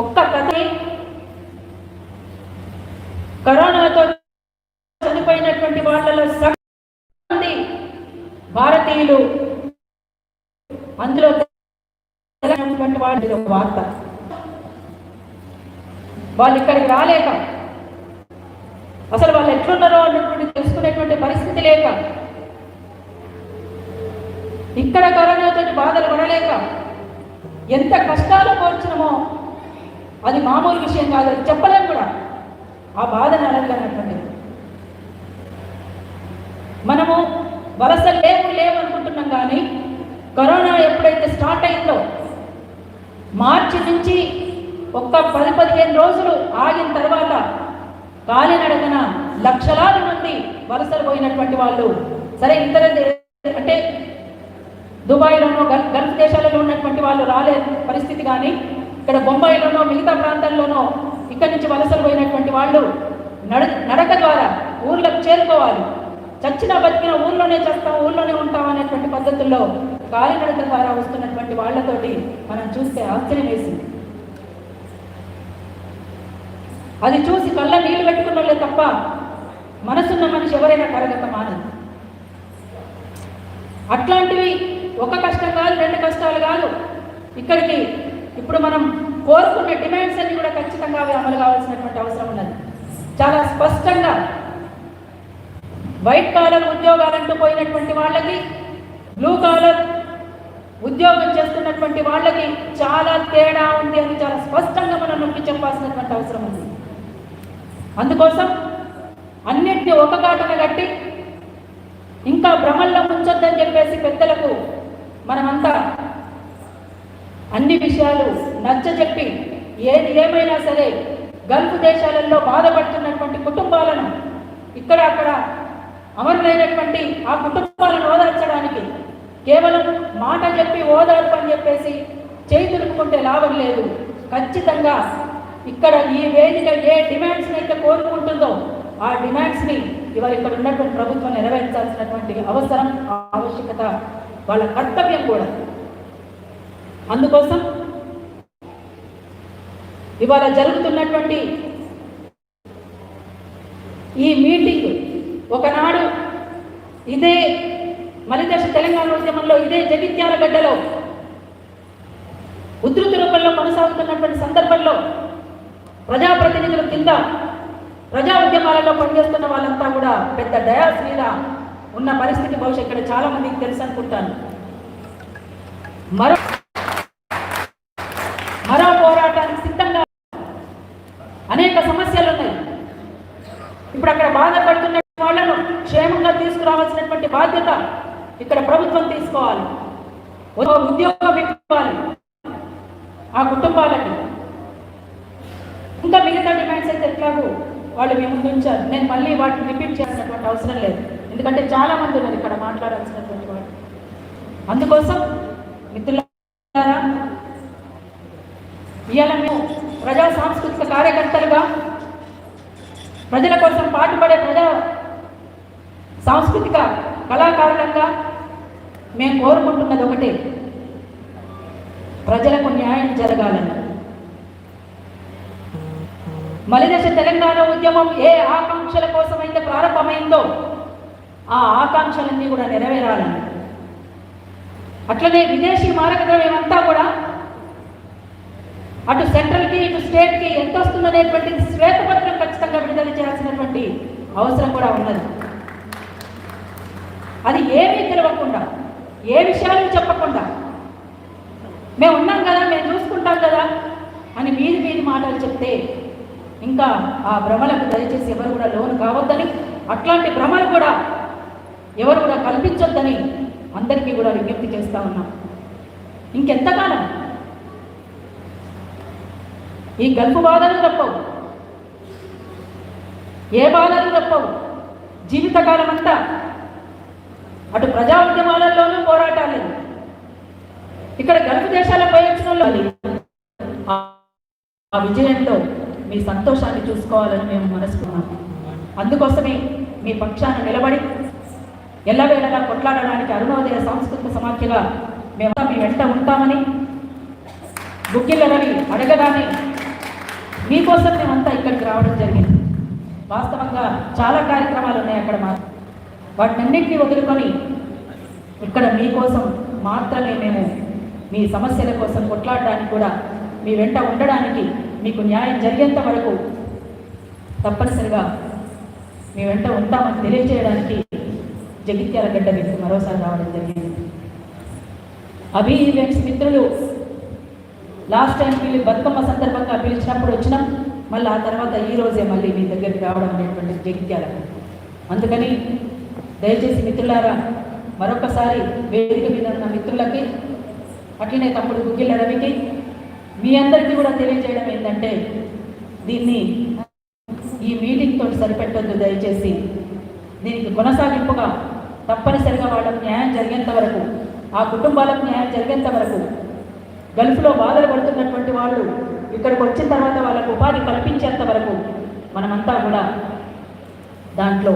ఒక్క కథ. కరోనాతో చనిపోయినటువంటి వాళ్ళలో మంది భారతీయులు. అందులో వాళ్ళు వార్త. వాళ్ళు ఇక్కడికి రాలేక అసలు వాళ్ళు ఎట్లున్నారో అన్నటువంటి తెలుసుకునేటువంటి పరిస్థితి లేక ఇక్కడ కరోనాతో బాధలు పడలేక ఎంత కష్టాలు కోర్చినమో అది మామూలు విషయం కాదు అది చెప్పలేం కూడా. ఆ బాధను అడగలన్నటువంటిది మనము వలస లేవు లేవు అనుకుంటున్నాం కానీ కరోనా ఎప్పుడైతే స్టార్ట్ అయిందో మార్చి నుంచి ఒక్క పది పదిహేను రోజులు ఆగిన తర్వాత కాలినడకన లక్షలాది మంది వలసలు పోయినటువంటి వాళ్ళు సరే ఇతర అంటే దుబాయ్లోనో గల్ఫ్ దేశాలలో ఉన్నటువంటి వాళ్ళు రాలే పరిస్థితి కానీ ఇక్కడ బొంబాయిలోనో మిగతా ప్రాంతాల్లోనో ఇక్కడి నుంచి వలసలు పోయినటువంటి వాళ్ళు నడ నడక ద్వారా ఊర్లకు చేరుకోవాలి. చచ్చిన బతికిన ఊర్లోనే చేస్తాం ఊర్లోనే ఉంటాం అనేటువంటి పద్ధతుల్లో కాలినడక ద్వారా వస్తున్నటువంటి వాళ్ళతోటి మనం చూస్తే ఆశ్చర్యం వేసింది. అది చూసి కళ్ళ నీళ్ళు పెట్టుకున్న తప్ప మనసున్న మనిషి ఎవరైనా కరగత మానదు అట్లాంటివి ఒక కష్టం కాదు రెండు కష్టాలు కాదు. ఇక్కడికి ఇప్పుడు మనం కోరుకున్న డిమాండ్స్ అన్ని కూడా ఖచ్చితంగా అవి అమలు కావాల్సినటువంటి అవసరం ఉన్నది. చాలా స్పష్టంగా వైట్ కాలర్ ఉద్యోగాలంటూ పోయినటువంటి వాళ్ళకి బ్లూ కాలర్ ఉద్యోగం చేస్తున్నటువంటి వాళ్ళకి చాలా తేడా ఉంది అని చాలా స్పష్టంగా మనం నొక్కి చెప్పాల్సినటువంటి అవసరం ఉంది. అందుకోసం అన్నిటిని ఒక కాటన కట్టి ఇంకా భ్రమల్లో ముంచొద్దని చెప్పేసి పెద్దలకు మనమంతా అన్ని విషయాలు నచ్చజెప్పి ఏది ఏమైనా సరే గల్ఫ్ దేశాలలో బాధపడుతున్నటువంటి కుటుంబాలను ఇక్కడ అక్కడ అమరులైనటువంటి ఆ కుటుంబాలను ఓదార్చడానికి కేవలం మాట చెప్పి ఓదార్పు అని చెప్పేసి చేయి లాభం లేదు. ఖచ్చితంగా ఇక్కడ ఈ వేదిక ఏ డిమాండ్స్ని అయితే కోరుకుంటుందో ఆ డిమాండ్స్ని ఇవాళ ఇక్కడ ఉన్నటువంటి ప్రభుత్వం నెరవేర్చాల్సినటువంటి అవసరం ఆవశ్యకత వాళ్ళ కర్తవ్యం కూడా. అందుకోసం ఇవాళ జరుగుతున్నటువంటి ఈ మీటింగ్ ఒకనాడు ఇదే మలిదశ తెలంగాణ ఉద్యమంలో ఇదే జగిత్యాల గడ్డలో ఉధృత రూపంలో కొనసాగుతున్నటువంటి సందర్భంలో ప్రజాప్రతినిధుల కింద ప్రజా ఉద్యమాలలో పనిచేస్తున్న వాళ్ళంతా కూడా పెద్ద డయాస్ మీద ఉన్న పరిస్థితి బహుశా ఇక్కడ చాలా మందికి తెలుసు అనుకుంటాను. మరో అనేక సమస్యలు ఉన్నాయి. ఇప్పుడు అక్కడ బాధపడుతున్న వాళ్ళను క్షేమంగా తీసుకురావాల్సినటువంటి బాధ్యత ఇక్కడ ప్రభుత్వం తీసుకోవాలి. ఒక ఉద్యోగం ఇవ్వాలి. ఆ కుటుంబాలకి. ఇంకా మిగతా డిమాండ్స్ అయితే ఎట్లాగో వాళ్ళు మీ ముందు ఉంచారు. నేను మళ్ళీ వాటిని రిపీట్ చేయాల్సినటువంటి అవసరం లేదు. ఎందుకంటే చాలా మంది ఉన్నారు ఇక్కడ మాట్లాడాల్సినటువంటి వాళ్ళు. అందుకోసం మిత్రులారా ఇవాళ ప్రజా సాంస్కృతిక కార్యకర్తలుగా ప్రజల కోసం పాటుపడే ప్రజా సాంస్కృతిక కళాకారులంగా మేము కోరుకుంటున్నది ఒకటే. ప్రజలకు న్యాయం జరగాలని. మలిదశ తెలంగాణ ఉద్యమం ఏ ఆకాంక్షల కోసమైతే ప్రారంభమైందో ఆ ఆకాంక్షలన్నీ కూడా నెరవేరాలని. అట్లనే విదేశీ మార్గద్రవ్యం అంతా కూడా అటు సెంట్రల్కి ఇటు స్టేట్కి ఎంత వస్తుందనేటువంటి శ్వేతపత్రం ఖచ్చితంగా విడుదల చేయాల్సినటువంటి అవసరం కూడా ఉన్నది. అది ఏమీ తెలవకుండా ఏ విషయాలు చెప్పకుండా మేము ఉన్నాం కదా మేము చూసుకుంటాం కదా అని మీది మీది మాటలు చెప్తే ఇంకా ఆ భ్రమలకు దయచేసి ఎవరు కూడా లోను కావద్దని అట్లాంటి భ్రమలు కూడా ఎవరు కూడా కల్పించొద్దని అందరికీ కూడా విజ్ఞప్తి చేస్తా ఉన్నాం. ఇంకెంతకాలం ఈ గల్ఫ్ బాధలు తప్పవు. ఏ బాధలు తప్పవు. జీవితకాలం అంతా అటు ప్రజా ఉద్యమాలలోనూ పోరాటాలు ఇక్కడ గల్ఫ్ దేశాల ప్రయోజనంలో ఆ- విజయంలో మీ సంతోషాన్ని చూసుకోవాలని మేము మనసుకున్నాం అందుకోసమే మీ పక్షాన నిలబడి ఎల్లవేళలా కొట్లాడడానికి అరుణోదయ సాంస్కృతిక సమాఖ్యగా మేము మీ వెంట ఉంటామని గుగ్గిళ్ళ రవి అడగగానే మీకోసం మేమంతా ఇక్కడికి రావడం జరిగింది. వాస్తవంగా చాలా కార్యక్రమాలు ఉన్నాయి అక్కడ మా వాటినన్నింటినీ వదులుకొని ఇక్కడ మీకోసం మాత్రమే మేము మీ సమస్యల కోసం కొట్లాడడానికి కూడా మీ వెంట ఉండడానికి మీకు న్యాయం జరిగేంత వరకు తప్పనిసరిగా మీ వెంట ఉంటామని తెలియజేయడానికి జగిత్యాల గడ్డ మీకు మరోసారి రావడం జరిగింది. అభి ఈవెంట్స్ మిత్రులు లాస్ట్ టైం పిలి బతుకమ్మ సందర్భంగా పిలిచినప్పుడు వచ్చినాం. మళ్ళీ ఆ తర్వాత ఈ రోజే మళ్ళీ మీ దగ్గరికి రావడం అనేటువంటి జగిత్యాల. అందుకని దయచేసి మిత్రులారా మరొకసారి వేదిక మీద ఉన్న మిత్రులకి అట్లనే తమ్ముడు గుగ్గిల రవికి మీ అందరికీ కూడా తెలియజేయడం ఏంటంటే దీన్ని ఈ మీటింగ్తో సరిపెట్టద్దు దయచేసి. దీనికి కొనసాగింపుగా తప్పనిసరిగా వాళ్ళకు న్యాయం జరిగేంత వరకు ఆ కుటుంబాలకు న్యాయం జరిగేంత వరకు గల్ఫ్లో బాధలు పడుతున్నటువంటి వాళ్ళు ఇక్కడికి వచ్చిన తర్వాత వాళ్ళకు ఉపాధి కల్పించేంత వరకు మనమంతా కూడా దాంట్లో